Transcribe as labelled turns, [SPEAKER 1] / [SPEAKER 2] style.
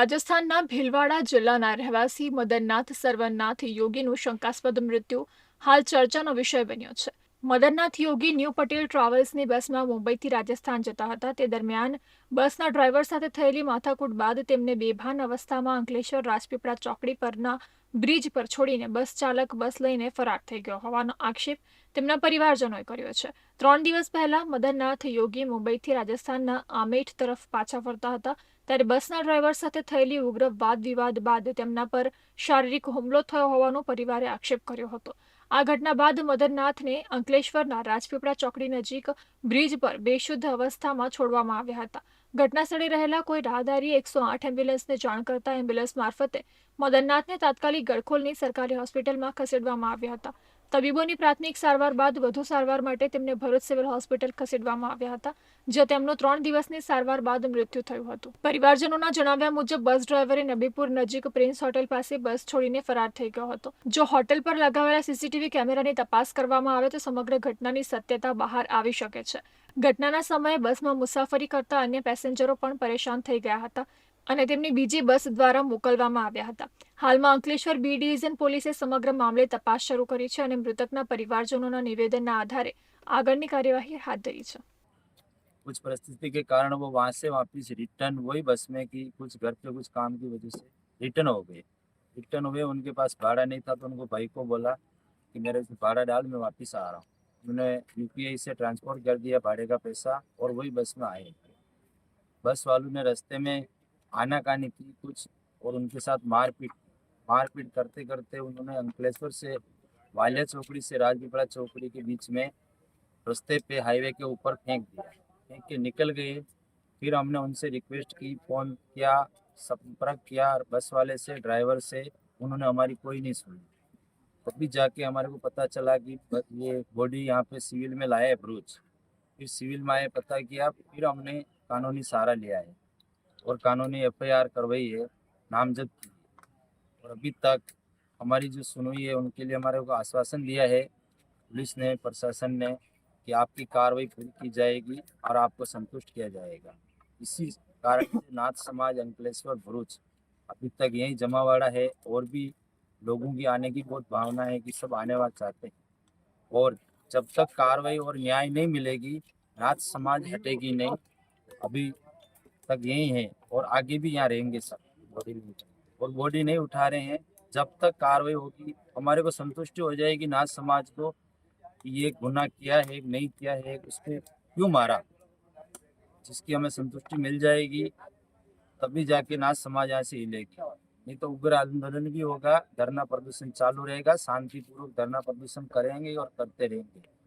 [SPEAKER 1] રાજસ્થાનના ભીલવાડા જિલ્લાના રહેવાસી મદનનાથ સરવનનાથ યોગીનું શંકાસ્પદ મૃત્યુ હાલ ચર્ચાનો વિષય બન્યો છે મદનનાથ યોગી ન્યૂ પટેલ ટ્રાવેલ્સની બસમાં મુંબઈથી રાજસ્થાન જતા હતા તે દરમિયાન બસના ડ્રાઈવર સાથે થયેલી માથાકૂટ બાદ તેમને બેભાન અવસ્થામાં અંકલેશ્વર રાજપીપળા ચોકડી પરના બ્રિજ પર છોડીને બસ ચાલક બસ લઈને ફરાર થઈ ગયો હોવાનો આક્ષેપ તેમના પરિવારજનોએ કર્યો છે ત્રણ દિવસ પહેલા મદનનાથ યોગી મુંબઈથી રાજસ્થાનના આમેઠ તરફ પાછા ફરતા હતા ત્યારે બસના ડ્રાઈવર સાથે થયેલી ઉગ્ર વાદ વિવાદ બાદ તેમના પર શારીરિક હુમલો થયો હોવાનો પરિવારે આક્ષેપ કર્યો હતો આ ઘટના બાદ મદનનાથને અંકલેશ્વરના રાજપીપળા ચોકડી નજીક બ્રિજ પર બેશુદ્ધ અવસ્થામાં છોડવામાં આવ્યા હતા ઘટનાસ્થળે રહેલા કોઈ રાહદારી એકસો આઠ એમ્બ્યુલન્સને જાણ કરતા એમ્બ્યુલન્સ મારફતે મદનનાથને તાત્કાલિક ગળખોલની સરકારી હોસ્પિટલમાં ખસેડવામાં આવ્યા હતા તબીબોની પ્રાથમિક સારવાર બાદ વધુ સારવાર માટે તેમને ભરત સિવિલ હોસ્પિટલ ખસેડવામાં આવ્યા હતા જ્યાં તેમનું ત્રણ દિવસની સારવાર બાદ મૃત્યુ થયું હતું પરિવારજનોના જણાવ્યા મુજબ બસ ડ્રાઈવરે નબીપુર નજીક પ્રિન્સ હોટેલ પાસે બસ છોડીને ફરાર થઈ ગયો હતો જો હોટેલ પર લગાવેલા સીસીટીવી કેમેરાની તપાસ કરવામાં આવે તો સમગ્ર ઘટનાની સત્યતા બહાર આવી શકે છે ઘટનાના સમયે બસમાં મુસાફરી કરતા અન્ય પેસેન્જરો પણ પરેશાન થઈ ગયા હતા અને તેમની બીજી બસ દ્વારા મોકલવામાં આવ્યા હતા હાલમાં અંકલેશ્વર બી ડિવિઝન પોલીસે સમગ્ર મામલે તપાસ શરૂ કરી છે અને મૃતકના પરિવારજનોના નિવેદનના આધારે આગળની કાર્યવાહી હાથ ધરી છે
[SPEAKER 2] ઉચ પરિસ્થિતિ કે કારણ વો વહા સે વાપસી રીટર્ન વહી બસ મેં કી કુછ ઘર પે કુછ કામ કી વજહ સે રીટર્ન હો ગયે રીટર્ન હોવે ઉનકે પાસ ભાડા નહી થા તો ઉનકો ભાઈ કો બોલા કે મેરે સે ભાડા ડાલ મે વાપસી આ રહા હું મેને યુપીઆઈ સે ટ્રાન્સફર કર દિયા ભાડે કા પૈસા ઓર વોહી બસ મે આયે બસ વાલોને રસ્તે મે आनाकानी की कुछ और उनके साथ मारपीट मारपीट करते करते उन्होंने अंकलेश्वर से वालिया चौकड़ी से राजपीपड़ा चौकड़ी के बीच में रस्ते पे हाईवे के ऊपर फेंक दिया फेंक के निकल गए फिर हमने उनसे रिक्वेस्ट की फ़ोन किया संपर्क किया बस वाले से ड्राइवर से उन्होंने हमारी कोई नहीं सुनी तभी जाके हमारे को पता चला कि ये बॉडी यहाँ पे सिविल में लाया है ब्रूच फिर सिविल में आए पता किया फिर हमने कानूनी सहारा लिया है और कानूनी एफआईआर करवाई है नामजद की और अभी तक हमारी जो सुनवाई है उनके लिए हमारे को आश्वासन दिया है पुलिस ने प्रशासन ने कि आपकी कार्रवाई पूरी की जाएगी और आपको संतुष्ट किया जाएगा इसी कारण नाथ समाज अंकलेश्वर भरूच अभी तक यही जमावाड़ा है और भी लोगों की आने की बहुत भावना है कि सब आने वाले चाहते हैं और जब तक कार्रवाई और न्याय नहीं मिलेगी नाथ समाज हटेगी नहीं अभी तक यही है और आगे भी यहाँ रहेंगे सर बॉडी नहीं और बॉडी नहीं उठा रहे हैं जब तक कार्रवाई होगी हमारे को संतुष्टि हो जाएगी नाथ समाज को कि ये गुना किया है नहीं किया है उसके क्यों मारा जिसकी हमें संतुष्टि मिल जाएगी तभी जाके नाथ समाज यहाँ से हिलेगी नहीं तो उग्र आंदोलन भी होगा धरना प्रदर्शन चालू रहेगा शांतिपूर्वक धरना प्रदर्शन करेंगे और करते रहेंगे